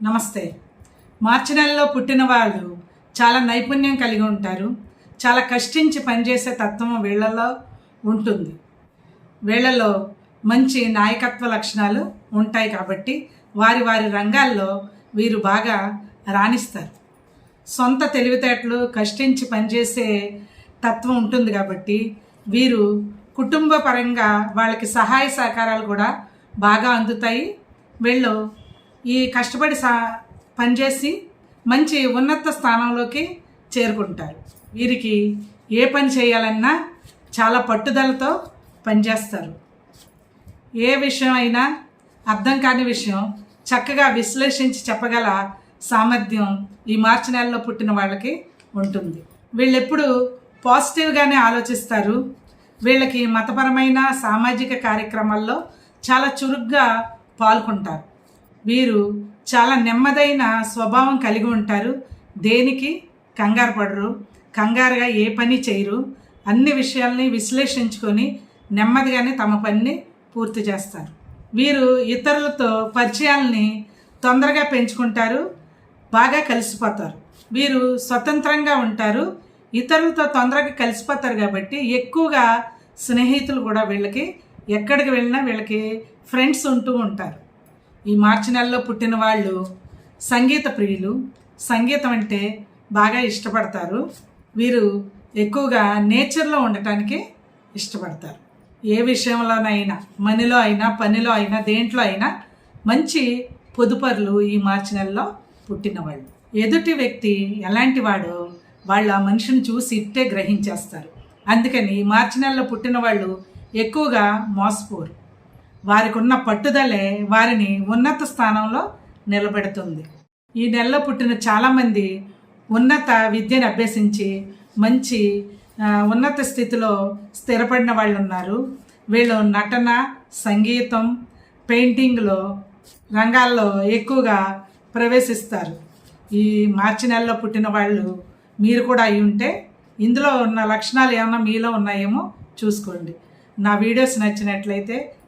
నమస్తే. మార్చి నెలలో పుట్టిన వాళ్ళు చాలా నైపుణ్యం కలిగి ఉంటారు. చాలా కష్టించి పనిచేసే తత్వం వీళ్ళలో ఉంటుంది. వీళ్ళలో మంచి నాయకత్వ లక్షణాలు ఉంటాయి కాబట్టి వారి వారి రంగాల్లో వీరు బాగా రాణిస్తారు. సొంత తెలివితేటలు కష్టించి పనిచేసే తత్వం ఉంటుంది కాబట్టి వీరు కుటుంబ పరంగా వాళ్ళకి సహాయ సహకారాలు కూడా బాగా అందుతాయి. వీళ్ళు ఈ కష్టపడి సా పనిచేసి మంచి ఉన్నత స్థానంలోకి చేరుకుంటారు. వీరికి ఏ పని చేయాలన్నా చాలా పట్టుదలతో పనిచేస్తారు. ఏ విషయం అయినా అర్థం కాని విషయం చక్కగా విశ్లేషించి చెప్పగల సామర్థ్యం ఈ మార్చి నెలలో పుట్టిన వాళ్ళకి ఉంటుంది. వీళ్ళెప్పుడు పాజిటివ్గానే ఆలోచిస్తారు. వీళ్ళకి మతపరమైన సామాజిక కార్యక్రమాల్లో చాలా చురుగ్గా పాల్గొంటారు. వీరు చాలా నెమ్మదైన స్వభావం కలిగి ఉంటారు. దేనికి? కంగారు పడరు. కంగారుగా ఏ పని చేయరు. అన్ని విషయాల్ని విశ్లేషించుకొని నెమ్మదిగానే తమ పనిని పూర్తి చేస్తారు. వీరు ఇతరులతో పరిచయాల్ని తొందరగా పెంచుకుంటారు. బాగా కలిసిపోతారు. వీరు స్వతంత్రంగా ఉంటారు. ఇతరులతో తొందరగా కలిసిపోతారు కాబట్టి ఎక్కువగా స్నేహితులు కూడా వీళ్ళకి ఎక్కడికి వెళ్ళినా వీళ్ళకి ఫ్రెండ్స్ ఉంటూ ఉంటారు. ఈ మార్చి నెలలో పుట్టిన వాళ్ళు సంగీత ప్రియులు. సంగీతం అంటే బాగా ఇష్టపడతారు. వీరు ఎక్కువగా నేచర్లో ఉండటానికి ఇష్టపడతారు. ఏ విషయంలోనైనా మనీలో అయినా పనిలో అయినా దేంట్లో అయినా మంచి పొదుపరులు ఈ మార్చి నెలలో పుట్టినవాళ్ళు. ఎదుటి వ్యక్తి ఎలాంటి వాడో వాళ్ళు ఆ మనిషిని చూసి ఇట్టే గ్రహించేస్తారు. అందుకని ఈ మార్చి నెలలో పుట్టిన వాళ్ళు ఎక్కువగా మోసపోరు. వారికి ఉన్న పట్టుదలే వారిని ఉన్నత స్థానంలో నిలబెడుతుంది. ఈ నెలలో పుట్టిన చాలామంది ఉన్నత విద్యను అభ్యసించి మంచి ఉన్నత స్థితిలో స్థిరపడిన వాళ్ళు ఉన్నారు వీళ్ళు నటన సంగీతం పెయింటింగ్లో రంగాల్లో ఎక్కువగా ప్రవేశిస్తారు. ఈ మార్చి నెలలో పుట్టిన వాళ్ళు మీరు కూడా అయి ఉంటే ఇందులో ఉన్న లక్షణాలు ఏమైనా మీలో ఉన్నాయేమో చూసుకోండి. నా వీడియోస్ నచ్చినట్లయితే